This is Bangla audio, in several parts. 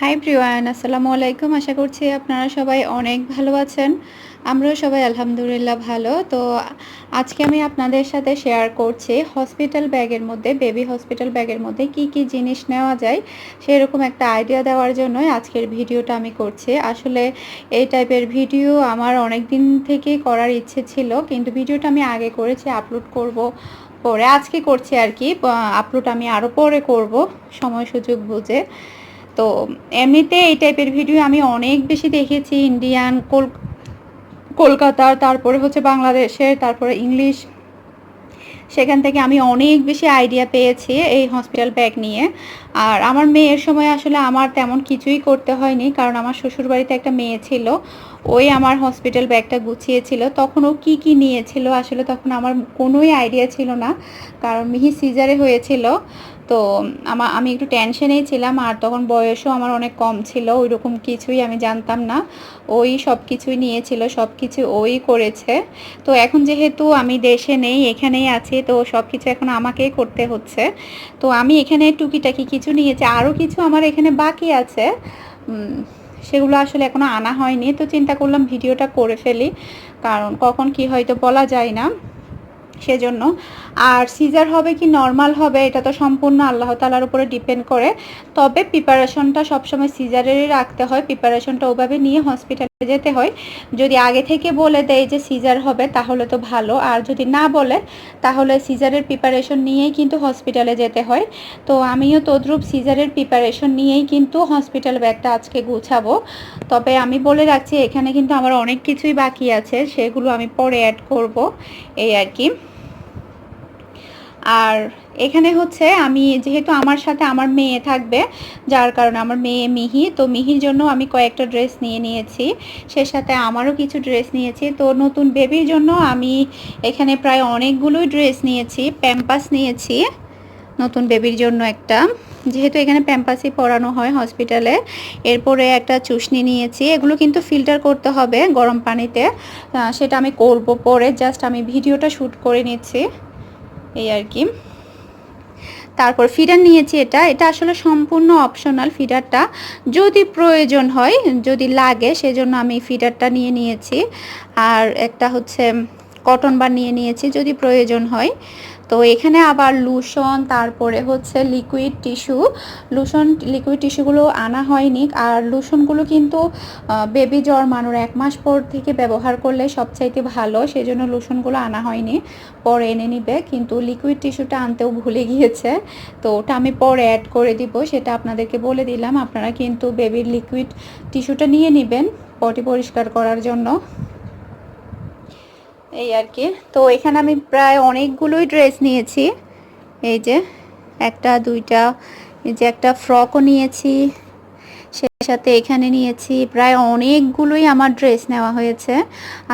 হাই প্রিয়ান আসসালামু আলাইকুম। আশা করছি আপনারা সবাই অনেক ভালো আছেন। আমরাও সবাই আলহামদুলিল্লাহ ভালো। তো আজকে আমি আপনাদের সাথে শেয়ার করছি হসপিটাল ব্যাগের মধ্যে বেবি হসপিটাল ব্যাগের মধ্যে কি কি জিনিস নেওয়া যায় সেরকম একটা আইডিয়া দেওয়ার জন্যই আজকের ভিডিওটা আমি করছি। আসলে এই টাইপের ভিডিও আমার অনেক দিন থেকেই করার ইচ্ছে ছিল, কিন্তু ভিডিওটা আমি আগে করেছি আপলোড করব পরে। আজকে করছি আর কি আপলোড আমি আরও পরে করব, সময় সুযোগ বুঝে। তো এমনিতে এই টাইপের ভিডিও আমি অনেক বেশি দেখেছি ইন্ডিয়ান কলকাতার তারপরে হচ্ছে বাংলাদেশের তারপরে ইংলিশ সেখান থেকে আমি অনেক বেশি আইডিয়া পেয়েছি এই হসপিটাল ব্যাগ নিয়ে। আর আমার মেয়ের সময় আসলে আমার তেমন কিছুই করতে হয়নি, কারণ আমার শ্বশুরবাড়িতে একটা মেয়ে ছিল, ওই আমার হসপিটাল ব্যাগটা গুছিয়েছিল। তখন ও কী কী নিয়েছিল আসলে তখন আমার কোনোই আইডিয়া ছিল না, কারণ মিহি সিজারে হয়েছিল। তো আমা, আমি একটু টেনশনেই ছিলাম আর তখন বয়সও আমার অনেক কম ছিল ওই রকম কিছুই আমি জানতাম না। ওই সব কিছুই নিয়েছিল, সব কিছু ওই করেছে। তো এখন যেহেতু আমি দেশে নেই, এখানেই আছি, তো সব কিছু এখন আমাকেই করতে হচ্ছে। তো আমি এখানে টুকিটাকি কিছু নিয়েছি আরও কিছু আমার এখানে বাকি আছে। সেগুলো আসলে এখনও আনা হয়নি, তো চিন্তা করলাম ভিডিওটা করে ফেলি। কারণ কখন কি হয়তো বলা যায় না। সেজন্য। আর সিজার হবে কি নর্মাল হবে, এটা তো সম্পূর্ণ আল্লাহ তালার উপরে ডিপেন্ড করে। তবে প্রিপারেশনটা সবসময় সিজারেরই রাখতে হয় প্রিপারেশনটা ওভাবে নিয়ে হসপিটালে যেতে হয়। যদি আগে থেকে বলে দেয় যে সিজার হবে, তাহলে তো ভালো। আর যদি না বলে, তাহলে সিজারের প্রিপারেশন নিয়েই কিন্তু হসপিটালে যেতে হয়। তো আমিও তদ্রুপ সিজারের প্রিপারেশন নিয়েই কিন্তু হসপিটাল ব্যাগটা আজকে গুছাবো। তবে আমি বলে রাখছি, এখানে কিন্তু আমার অনেক কিছুই বাকি আছে, সেগুলো আমি পরে অ্যাড করব। এই আর কি। আর এখানে হচ্ছে আমি যেহেতু আমার সাথে আমার মেয়ে থাকবে, যার কারণে আমার মেয়ে মিহি, তো মিহির জন্য আমি কয়েকটা ড্রেস নিয়ে নিয়েছি। সে সাথে আমারও কিছু ড্রেস নিয়েছি। তো নতুন বেবির জন্য আমি এখানে প্রায় অনেকগুলোই ড্রেস নিয়েছি, প্যাম্পাস নিয়েছি, নতুন বেবির জন্য একটা। যেহেতু এখানে প্যাম্পাসই পরানো হয় হসপিটালে, এরপরে একটা চুষনি নিয়েছি। এগুলো কিন্তু ফিল্টার করতে হবে গরম পানিতে। সেটা আমি করব পরে, জাস্ট আমি ভিডিওটা শ্যুট করে নিচ্ছি। এই আর কি। তারপর ফিডার নিয়েছি এটা। এটা আসলে সম্পূর্ণ অপশনাল ফিডারটা যদি প্রয়োজন হয়, যদি লাগে, সেজন্য আমি ফিডারটা নিয়ে নিয়েছি। আর একটা হচ্ছে কটন বার নিয়ে নিয়েছি, যদি প্রয়োজন হয়। তো এখানে আবার লুশন তারপরে হচ্ছে লিকুইড টিস্যু লুশন লিকুইড টিস্যুগুলো আনা হয়নি। আর লুশনগুলো কিন্তু বেবি জন্মানোর এক মাস পর থেকে ব্যবহার করলে সবচাইতে ভালো। সেই জন্য লুশনগুলো আনা হয়নি। পরে এনে নিবে। কিন্তু লিকুইড টিস্যুটা আনতেও ভুলে গিয়েছে। তো ওটা আমি পরে অ্যাড করে দিব। সেটা আপনাদেরকে বলে দিলাম। আপনারা কিন্তু বেবির লিকুইড টিস্যুটা নিয়ে নেবেন। পটি পরিষ্কার করার জন্য। এই আর কি। তো এখানে আমি প্রায় অনেকগুলোই ড্রেস নিয়েছি। এই যে একটা, দুইটা, এই যে একটা ফ্রকও নিয়েছি। সে সাথে এখানে নিয়েছি। প্রায় অনেকগুলোই আমার ড্রেস নেওয়া হয়েছে।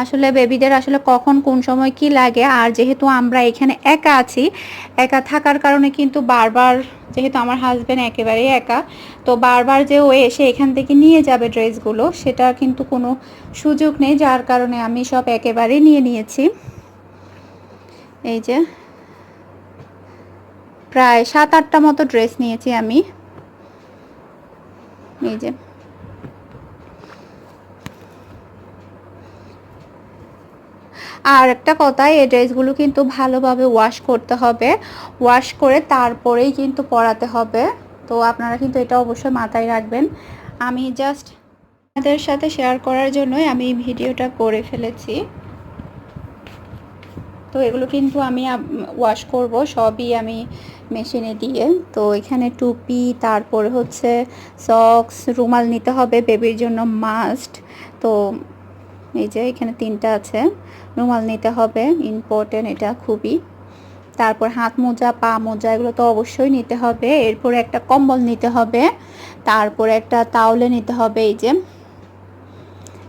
আসলে বেবিদের আসলে কখন কোন সময় কি লাগে, আর যেহেতু আমরা এখানে একা আছি, একা থাকার কারণে কিন্তু বারবার, যেহেতু আমার হাজব্যান্ড একেবারেই একা, তো বারবার যে ও এসে এখান থেকে নিয়ে যাবে ড্রেসগুলো, সেটা কিন্তু কোনো সুযোগ নেই, যার কারণে আমি সব একেবারেই নিয়ে নিয়েছি। এই যে, প্রায় সাত আটটা মতো ড্রেস নিয়েছি আমি। এই যে। আর একটা কথা, এই ড্রেসগুলো কিন্তু ভালোভাবে ওয়াশ করতে হবে। ওয়াশ করে তারপরেই কিন্তু পরাতে হবে। তো আপনারা কিন্তু এটা অবশ্যই মাথায় রাখবেন। আমি জাস্ট আপনাদের সাথে শেয়ার করার জন্যই আমি ভিডিওটা করে ফেলেছি। তো এগুলো কিন্তু আমি ওয়াশ করব, সবই আমি মেশিনে দিয়ে। তো এখানে টুপি, তারপর হচ্ছে সক্স রুমাল নিতে হবে বেবির জন্য মাস্ট তো এই যে এখানে তিনটা আছে, রুমাল নিতে হবে ইম্পর্টেন্ট এটা খুবই। তারপর হাত মোজা, পা মোজা, এগুলো তো অবশ্যই নিতে হবে। এরপরে একটা কম্বল নিতে হবে, তারপরে একটা তাওলে নিতে হবে, এই যে।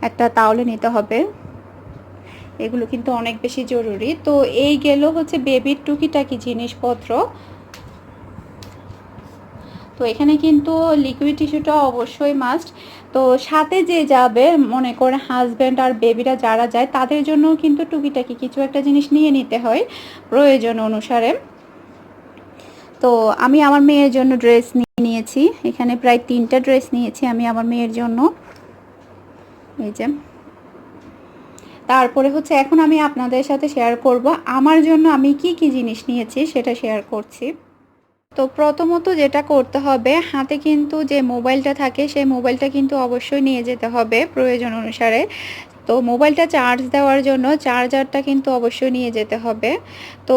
একটা তাওলে নিতে হবে। এগুলো কিন্তু অনেক বেশি জরুরি। তো এই গেল হচ্ছে বেবির টুকিটাকি জিনিসপত্র। তো এখানে কিন্তু লিকুইড টিস্যুটা অবশ্যই মাস্ট তো সাথে যে যাবে, মনে করে হাজব্যান্ড আর বেবিরা যারা যায়, তাদের জন্য কিন্তু টুকিটাকি কিছু একটা জিনিস নিয়ে নিতে হয় প্রয়োজন অনুসারে। তো আমি আমার মেয়ের জন্য ড্রেস নিয়ে নিয়েছি। এখানে প্রায় তিনটা ড্রেস নিয়েছি আমি আমার মেয়ের জন্য। এই যে। তারপরে হচ্ছে এখন আমি আপনাদের সাথে শেয়ার করব আমার জন্য আমি কি কি জিনিস নিয়েছি সেটা শেয়ার করছি। তো প্রথমত যেটা করতে হবে, হাতে কিন্তু যে মোবাইলটা থাকে সেই মোবাইলটা কিন্তু অবশ্যই নিয়ে যেতে হবে প্রয়োজন অনুসারে। তো মোবাইলটা চার্জ দেওয়ার জন্য চার্জারটা কিন্তু অবশ্যই নিয়ে যেতে হবে। তো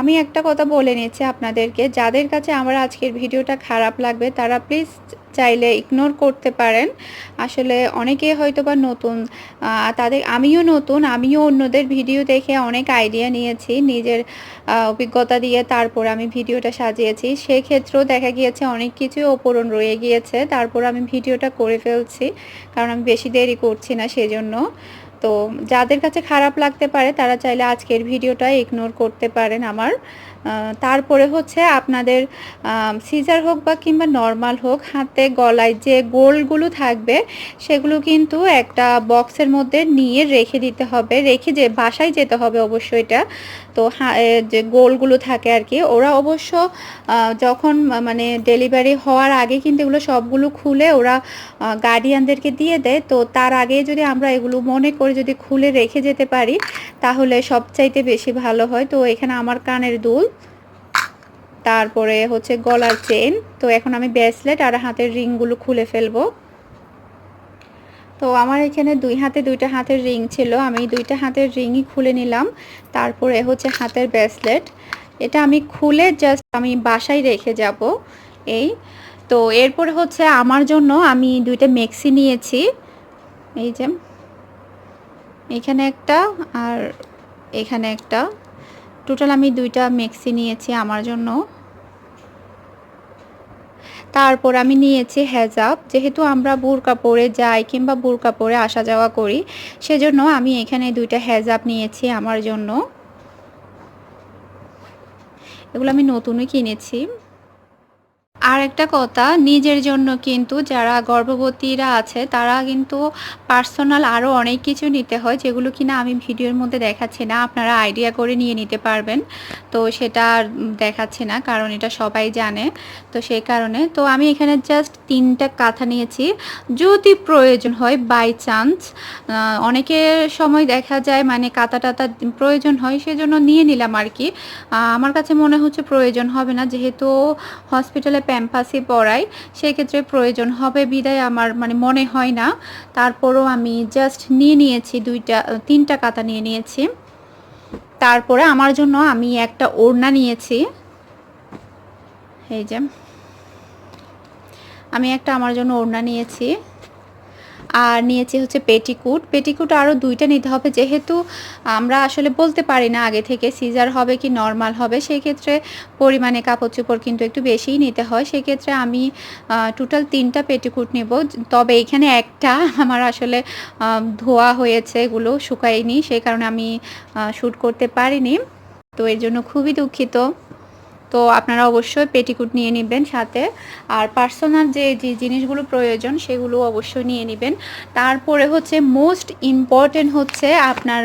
আমি একটা কথা বলে নিয়েছি আপনাদেরকে, যাদের কাছে আমার আজকের ভিডিওটা খারাপ লাগবে তারা প্লিজ চাইলে ইগনোর করতে পারেন। আসলে অনেকে হয়তো বা নতুন তাদের, আমিও নতুন, আমিও অন্যদের ভিডিও দেখে অনেক আইডিয়া নিয়েছি। নিজের অভিজ্ঞতা দিয়ে তারপর আমি ভিডিওটা সাজিয়েছি। সেক্ষেত্রেও দেখা গিয়েছে অনেক কিছুই অপূরণ রয়ে গিয়েছে। তারপর আমি ভিডিওটা করে ফেলছি, কারণ আমি বেশি দেরি করছি না সেজন্য। তো যাদের কাছে খারাপ লাগতে পারে, তারা চাইলে আজকের ভিডিওটা ইগনোর করতে পারেন আমার। তারপরে হচ্ছে আপনাদের সিজার হোক বা কিংবা নর্মাল হোক, হাতে গলায় যে গোলগুলো থাকবে, সেগুলো কিন্তু একটা বক্সের মধ্যে নিয়ে রেখে দিতে হবে। রেখে যে, বাসায় যেতে হবে অবশ্যই এটা। তো যে গোলগুলো থাকে আর কি, ওরা অবশ্য যখন মানে ডেলিভারি হওয়ার আগে কিন্তু এগুলো সবগুলো খুলে ওরা গার্ডিয়ানদেরকে দিয়ে দেয়। তো তার আগে যদি আমরা এগুলো মনে করে যদি খুলে রেখে যেতে পারি, তাহলে সবচাইতে বেশি ভালো হয়। তো এখানে আমার কানের দুল। তারপরে হচ্ছে গলার চেন তো এখন আমি ব্রেসলেট আর হাতের রিংগুলো খুলে ফেলব। তো আমার এখানে দুই হাতে দুইটা হাতের রিং ছিল। আমি দুইটা হাতের রিংই খুলে নিলাম। তারপরে হচ্ছে হাতের ব্রেসলেট এটা আমি খুলে জাস্ট আমি বাসায় রেখে যাব এই। তো এরপর হচ্ছে আমার জন্য আমি দুইটা মেক্সি নিয়েছি। এই যে। এখানে একটা আর এখানে একটা। টোটাল আমি দুইটা মেক্সি নিয়েছি আমার জন্য। তারপর আমি নিয়েছি হেজাব। যেহেতু আমরা বুরকা পরে যাই কিংবা বুরকা পরে আসা যাওয়া করি, সেজন্য আমি এখানে দুইটা হেজাব নিয়েছি আমার জন্য। এগুলো আমি নতুনই কিনেছি। আর একটা কথা, নিজের জন্য কিন্তু যারা গর্ভবতীরা আছে, তারা কিন্তু পার্সোনাল আরও অনেক কিছু নিতে হয়, যেগুলো কিনা আমি ভিডিওর মধ্যে দেখাচ্ছি না, আপনারা আইডিয়া করে নিয়ে নিতে পারবেন। তো সেটা দেখাচ্ছি না, কারণ এটা সবাই জানে, তো সেই কারণে। তো আমি এখানে জাস্ট তিনটা কাঁথা নিয়েছি। যদি প্রয়োজন হয় বাই চান্স অনেকের সময় দেখা যায় মানে কাঁথা টাতা প্রয়োজন হয়, সেজন্য নিয়ে নিলাম আর কি। আমার কাছে মনে হচ্ছে প্রয়োজন হবে না, যেহেতু হসপিটালে প্যাম্পাসে পড়াই, সেক্ষেত্রে প্রয়োজন হবে বিদায় আমার মানে মনে হয় না। তারপরও আমি জাস্ট নিয়ে নিয়েছি দুইটা, তিনটা কাতা নিয়ে নিয়েছি। তারপরে আমার জন্য আমি একটা ওড়না নিয়েছি। এই যে, আমি একটা আমার জন্য ওড়না নিয়েছি। আর নিয়েছি হচ্ছে পেটিকুট। পেটিকুট আরও দুইটা নিতে হবে, যেহেতু আমরা আসলে বলতে পারি না আগে থেকে সিজার হবে কি নর্মাল হবে সেই ক্ষেত্রে পরিমাণে কাপড় চোপড় কিন্তু একটু বেশিই নিতে হয়। সেক্ষেত্রে আমি টোটাল তিনটা পেটিকুট নেব। তবে এখানে একটা আমার আসলে ধোয়া হয়েছে, এগুলো শুকায়নি সেই কারণে আমি শ্যুট করতে পারিনি। তো এর জন্য খুবই দুঃখিত। তো আপনারা অবশ্যই পেটিকুট নিয়ে নেবেন সাথে। আর পার্সোনাল যে যে জিনিসগুলো প্রয়োজন সেগুলো অবশ্যই নিয়ে নেবেন। তারপরে হচ্ছে মোস্ট ইম্পর্টেন্ট হচ্ছে আপনার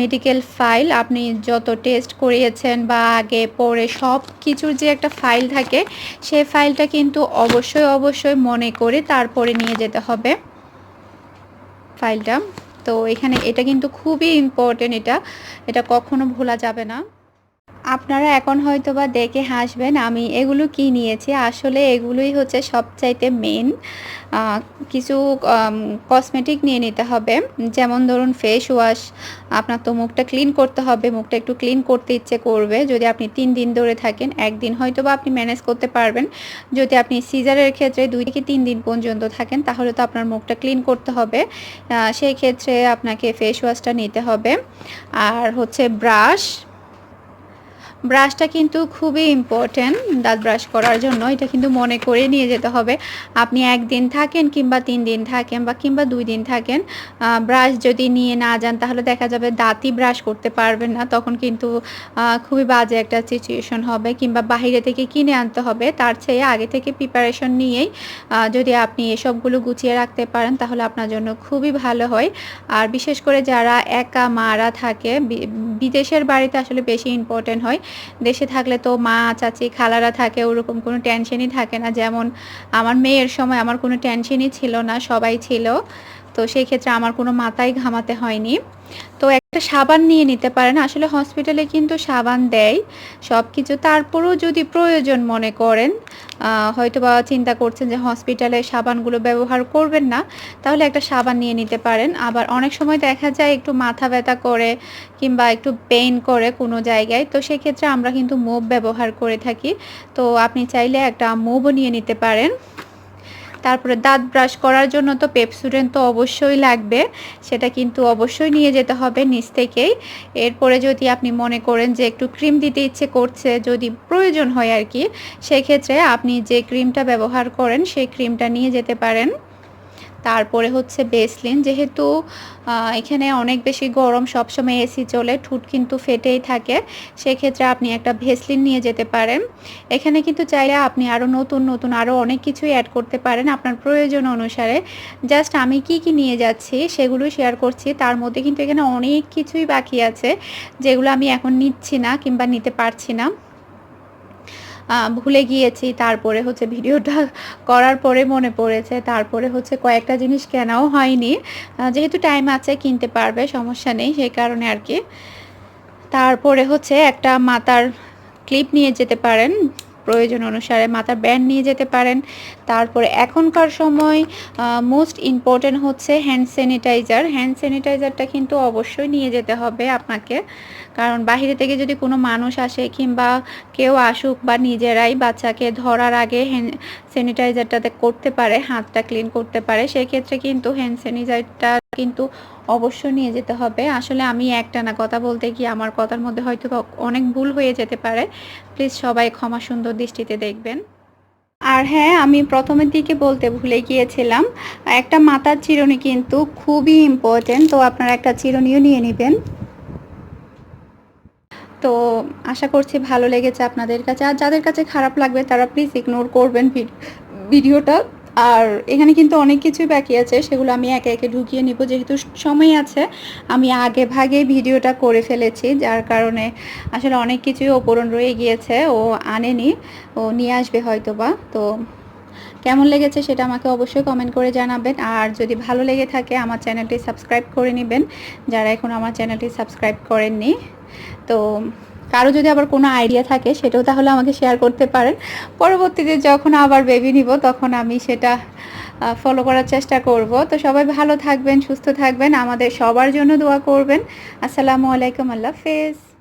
মেডিকেল ফাইল। আপনি যত টেস্ট করিয়েছেন বা আগে, পরে সব কিছুর যে একটা ফাইল থাকে, সে ফাইলটা কিন্তু অবশ্যই অবশ্যই মনে করে তারপরে নিয়ে যেতে হবে ফাইলটা। তো এখানে এটা কিন্তু খুবই ইম্পর্টেন্ট এটা। এটা কখনো ভোলা যাবে না। আপনারা এখন হয়তো বা দেখে হাসবেন, আমি এগুলো কি নিয়েছি? আসলে এগুলোই হচ্ছে সবচাইতে মেন কিছু কসমেটিক নিয়ে নিতে হবে। যেমন ধরুন ফেস ওয়াশ আপনার তো মুখটা ক্লিন করতে হবে, মুখটা একটু ক্লিন করতে ইচ্ছে করবে। যদি আপনি তিন দিন ধরে থাকেন, একদিন হয়তো বা আপনি ম্যানেজ করতে পারবেন। যদি আপনি সিজারের ক্ষেত্রে দুই থেকে তিন দিন পর্যন্ত থাকেন, তাহলে তো আপনার মুখটা ক্লিন করতে হবে। সেই ক্ষেত্রে আপনাকে ফেস ওয়াশটা নিতে হবে। আর হচ্ছে ব্রাশ ব্রাশটা কিন্তু খুবই ইম্পর্ট্যান্ট দাঁত ব্রাশ করার জন্য। এটা কিন্তু মনে করে নিয়ে যেতে হবে। আপনি একদিন থাকেন কিংবা তিন দিন থাকেন বা কিংবা দুই দিন থাকেন ব্রাশ যদি নিয়ে না যান তাহলে দেখা যাবে দাঁতই ব্রাশ করতে পারবেন না। তখন কিন্তু খুবই বাজে একটা সিচুয়েশন হবে কিংবা বাহিরে থেকে কিনে আনতে হবে। তার চেয়ে আগে থেকে প্রিপারেশন নিয়েই যদি আপনি এসবগুলো গুছিয়ে রাখতে পারেন তাহলে আপনার জন্য খুবই ভালো হয়। আর বিশেষ করে যারা একা মারা থাকে বিদেশের বাড়িতে আসলে বেশি ইম্পর্টেন্ট হয়। দেশে থাকলে তো মা, চাচি, খালারা থাকে, ওরকম কোনো টেনশনই থাকে না। যেমন আমার মেয়ের সময় আমার কোনো টেনশনই ছিল না, সবাই ছিল। তো সেই ক্ষেত্রে আমার কোনো মাথায় ঘামাতে হয়নি। তো একটা সাবান নিয়ে নিতে পারেন। আসলে হসপিটালে কিন্তু সাবান দেয়। সব কিছু তারপরেও যদি প্রয়োজন মনে করেন হয়তো বা চিন্তা করছেন যে হসপিটালে সাবানগুলো ব্যবহার করবেন না, তাহলে একটা সাবান নিয়ে নিতে পারেন। আবার অনেক সময় দেখা যায় একটু মাথা ব্যথা করে কিংবা একটু পেইন করে কোনো জায়গায়, তো সেক্ষেত্রে আমরা কিন্তু মুভ ব্যবহার করে থাকি। তো আপনি চাইলে একটা মুভও নিয়ে নিতে পারেন। তারপরে দাঁত ব্রাশ করার জন্য তো পেপসুডেন্ট তো অবশ্যই লাগবে, সেটা কিন্তু অবশ্যই নিয়ে যেতে হবে নিচ থেকেই। এরপরে যদি আপনি মনে করেন যে একটু ক্রিম দিতে ইচ্ছে করছে, যদি প্রয়োজন হয় আর কি, সেক্ষেত্রে আপনি যে ক্রিমটা ব্যবহার করেন, সেই ক্রিমটা নিয়ে যেতে পারেন। তারপরে হচ্ছে বেসলিন। যেহেতু এখানে অনেক বেশি গরম সবসময় এসি চলে, ঠুট কিন্তু ফেটেই থাকে। সেক্ষেত্রে আপনি একটা ভেসলিন নিয়ে যেতে পারেন। এখানে কিন্তু চাইলে আপনি আরও নতুন নতুন আরও অনেক কিছুই অ্যাড করতে পারেন আপনার প্রয়োজন অনুসারে। জাস্ট আমি কি কি নিয়ে যাচ্ছি সেগুলো শেয়ার করছি। তার মধ্যে কিন্তু এখানে অনেক কিছুই বাকি আছে, যেগুলো আমি এখন নিচ্ছি না কিংবা নিতে পারছি না। ভুলে গিয়েছি, তারপরে হচ্ছে ভিডিওটা করার পরে মনে পড়েছে, তারপরে হচ্ছে কয়েকটা জিনিস কেনাও হয়নি। যেহেতু টাইম আছে, কিনতে পারবে, সমস্যা নেই, সেই কারণে আর কি। তারপরে হচ্ছে একটা মাতার ক্লিপ নিয়ে যেতে পারেন। প্রয়োজন অনুসারে মাথার ব্যান্ড নিয়ে যেতে পারেন। তারপরে এখনকার সময় মোস্ট ইম্পর্টেন্ট হচ্ছে হ্যান্ড স্যানিটাইজার হ্যান্ড স্যানিটাইজারটা কিন্তু অবশ্যই নিয়ে যেতে হবে আপনাকে। কারণ বাহিরে থেকে যদি কোনো মানুষ আসে কিংবা কেউ আসুক বা নিজেরাই বাচ্চাকে ধরার আগে হ্যান্ড স্যানিটাইজারটাতে করতে পারে, হাতটা ক্লিন করতে পারে, সেক্ষেত্রে কিন্তু হ্যান্ড স্যানিটাইজারটা কিন্তু অবশ্যই নিয়ে যেতে হবে। আসলে আমি একটা না কথা বলতে গিয়ে আমার কথার মধ্যে হয়তো অনেক ভুল হয়ে যেতে পারে। প্লিজ সবাই ক্ষমা সুন্দর দৃষ্টিতে দেখবেন। আর হ্যাঁ আমি প্রথমের দিকে বলতে ভুলে গিয়েছিলাম, একটা মাথার চিরুনি কিন্তু খুবই ইম্পর্টেন্ট তো আপনারা একটা চিরুনিও নিয়ে নেবেন। তো আশা করছি ভালো লেগেছে আপনাদের কাছে। আর যাদের কাছে খারাপ লাগবে, তারা প্লিজ ইগনোর করবেন ভিডিওটা। আর এখানে কিন্তু অনেক কিছুই বাকি আছে, সেগুলো আমি একে একে ঢুকিয়ে নিব, যেহেতু সময় আছে। আমি আগে ভাগে ভিডিওটা করে ফেলেছি, যার কারণে আসলে অনেক কিছুই ওপরণ রয়ে গিয়েছে, ও আনেনি, ও নিয়ে আসবে হয়তো বা তো কেমন লেগেছে সেটা আমাকে অবশ্যই কমেন্ট করে জানাবেন, আর যদি ভালো লেগে থাকে আমার চ্যানেলটি সাবস্ক্রাইব করে নেবেন, যারা এখন আমার চ্যানেলটি সাবস্ক্রাইব করেননি। তো কারও যদি আবার কোনো আইডিয়া থাকে, সেটাও তাহলে আমাকে শেয়ার করতে পারেন। পরবর্তীতে যখন আবার বেবি নিব, তখন আমি সেটা ফলো করার চেষ্টা করব। তো সবাই ভালো থাকবেন, সুস্থ থাকবেন। আমাদের সবার জন্য দোয়া করবেন। আসসালামু আলাইকুম, আল্লাহ হাফেজ।